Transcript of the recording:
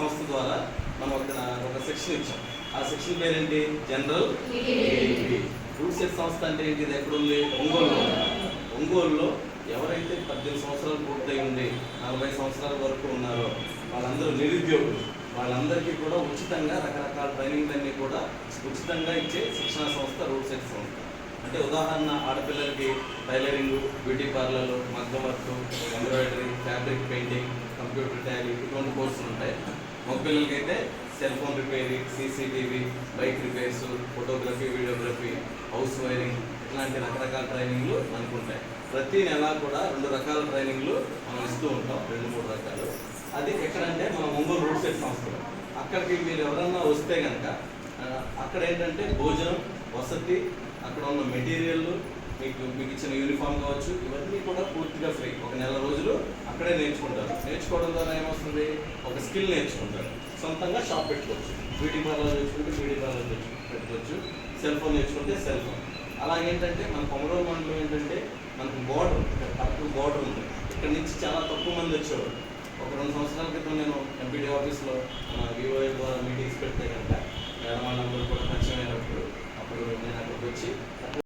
సంస్థ ద్వారా మనం ఒక ఒక సెక్షన్ ఇచ్చాం. ఆ సెక్షన్ పేరేంటి? జనరల్ రూట్ సెట్ సంస్థ అంటే ఏంటి? ఇది ఎక్కడ ఉంది ఒంగోలులో. ఒంగోలులో ఎవరైతే పద్దెనిమిది సంవత్సరాలు పూర్తయి ఉండి నలభై సంవత్సరాల వరకు ఉన్నారో వాళ్ళందరూ నిరుద్యోగులు. వాళ్ళందరికీ కూడా ఉచితంగా రకరకాల ట్రైనింగ్లన్నీ కూడా ఉచితంగా ఇచ్చే శిక్షణ సంస్థ రూట్ సెట్ సంస్థ. అంటే ఉదాహరణ ఆడపిల్లలకి టైలరింగ్ బ్యూటీ పార్లర్ మగ్గం work embroidery fabric painting computer Tally ఇటువంటి కోర్సులు ఉంటాయి. మగపిల్లలకి అయితే cell phone repairing CCTV bike repairs photography videography house wiring ఇట్లాంటి రకరకాల ట్రైనింగ్లు మనకు ఉంటాయి ప్రతి నెల కూడా రెండు రకాల ట్రైనింగ్లు మనం ఇస్తూ ఉంటాం రెండు మూడు రకాలు. అది ఎక్కడంటే మన ఒంగోలు రోడ్ సైడ్ సంస్థలు. అక్కడికి మీరు ఎవరన్నా వస్తే కనుక అక్కడ ఏంటంటే భోజనం వసతి అక్కడ ఉన్న మెటీరియల్ మీకు మీకు ఇచ్చిన యూనిఫామ్ కావచ్చు ఇవన్నీ కూడా పూర్తిగా ఫ్రీ. ఒక నెల రోజులు అక్కడే నేర్చుకుంటారు. నేర్చుకోవడం ద్వారా ఏమొస్తుంది? ఒక స్కిల్ నేర్చుకుంటారు. సొంతంగా షాప్ పెట్టుకోవచ్చు. బ్యూటీ పార్లర్ నేర్చుకుంటే బ్యూటీ పార్లర్ పెట్టుకోవచ్చు. సెల్ ఫోన్ నేర్చుకుంటే సెల్ ఫోన్. అలాగేంటంటే మన కొమరూరు మండలం ఏంటంటే మనకు బోర్డర్ కరెక్ట్ బోర్డర్ ఉంది. ఇక్కడ నుంచి చాలా తక్కువ మంది వచ్చేవారు. ఒక రెండు సంవత్సరాల క్రితం నేను ఎంపీడీ ఆఫీస్లో మన వివో ద్వారా మీటింగ్స్ పెడితే కనుక